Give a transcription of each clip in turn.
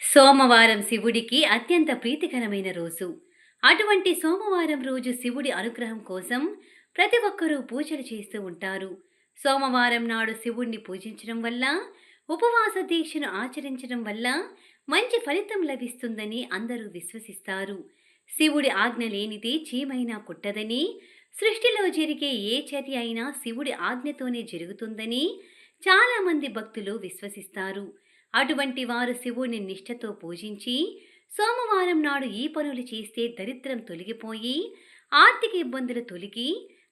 సోమవారం శివుడికి అత్యంత ప్రీతికరమైన రోజు. అటువంటి సోమవారం రోజు శివుడి అనుగ్రహం కోసం ప్రతి ఒక్కరూ పూజలు చేస్తూ ఉంటారు. సోమవారం నాడు శివుణ్ణి పూజించడం వల్ల ఉపవాస దీక్షను ఆచరించడం వల్ల మంచి ఫలితం లభిస్తుందని అందరూ విశ్వసిస్తారు. శివుడి ఆజ్ఞ లేనిది చీమైనా కుట్టదని సృష్టిలో జరిగే ఏ చర్య అయినా శివుడి ఆజ్ఞతోనే జరుగుతుందని చాలామంది భక్తులు విశ్వసిస్తారు. అటువంటి వారు శివుడిని నిష్ఠతో పూజించి సోమవారం నాడు ఈ పనులు చేస్తే దరిద్రం తొలగిపోయి ఆర్థిక ఇబ్బందులు తొలగి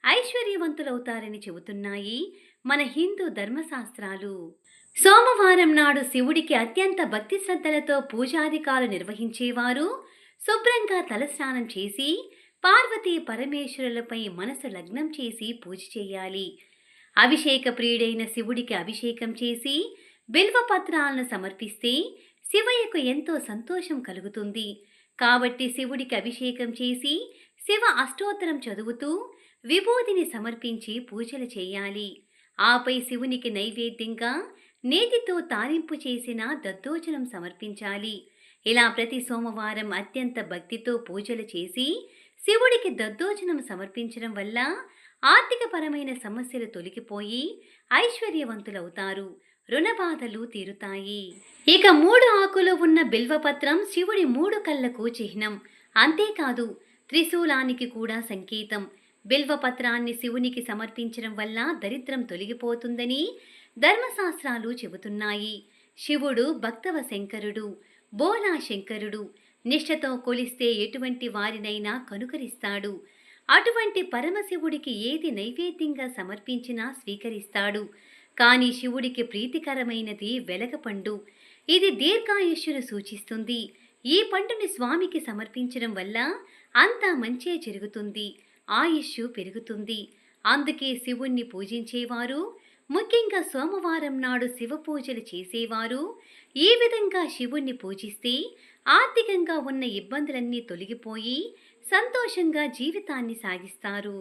ఐశ్వర్యవంతులవుతారని చెబుతున్నాయి మన హిందూ ధర్మశాస్త్రాలు. సోమవారం నాడు శివుడికి అత్యంత భక్తి శ్రద్ధలతో పూజాధికాలు నిర్వహించేవారు శుభ్రంగా తలస్నానం చేసి పార్వతీ పరమేశ్వరులపై మనసు లగ్నం చేసి పూజ చేయాలి. అభిషేక ప్రియుడైన శివుడికి అభిషేకం చేసి బిల్వపత్రాలను సమర్పిస్తే శివయ్యకు ఎంతో సంతోషం కలుగుతుంది. కాబట్టి శివుడికి అభిషేకం చేసి శివ అష్టోత్తరం చదువుతూ విభూతిని సమర్పించి పూజలు చేయాలి. ఆపై శివునికి నైవేద్యంగా నేతితో తాలింపు చేసిన దద్దోజనం సమర్పించాలి. ఇలా ప్రతి సోమవారం అత్యంత భక్తితో పూజలు చేసి శివుడికి దద్దోజనం సమర్పించడం వల్ల ఆర్థికపరమైన సమస్యలు తొలగిపోయి ఐశ్వర్యవంతులవుతారు. రుణబాధలు తీరుతాయి. ఇక మూడు ఆకులు ఉన్న బిల్వపత్రం శివుడి మూడు కళ్ళకు చిహ్నం. అంతేకాదు త్రిశూలానికి కూడా సంకేతం. బిల్వపత్రాన్ని శివునికి సమర్పించడం వల్ల దరిద్రం తొలగిపోతుందని ధర్మశాస్త్రాలు చెబుతున్నాయి. శివుడు భక్తవ శంకరుడు బోలా శంకరుడు నిష్ఠతో కొలిస్తే ఎటువంటి వారినైనా కనుకరిస్తాడు. అటువంటి పరమశివుడికి ఏది నైవేద్యంగా సమర్పించినా స్వీకరిస్తాడు. కానీ శివుడికి ప్రీతికరమైనది వెలగపండు ఇది దీర్ఘాయుష్యును సూచిస్తుంది. ఈ పండుని స్వామికి సమర్పించడం వల్ల అంతా మంచే జరుగుతుంది. ఆయుష్యు పెరుగుతుంది. అందుకే శివుణ్ణి పూజించేవారు ముఖ్యంగా సోమవారం నాడు శివ పూజలు చేసేవారు ఈ విధంగా శివుణ్ణి పూజిస్తే ఆర్థికంగా ఉన్న ఇబ్బందులన్నీ తొలగిపోయి సంతోషంగా జీవితాన్ని సాగిస్తారు.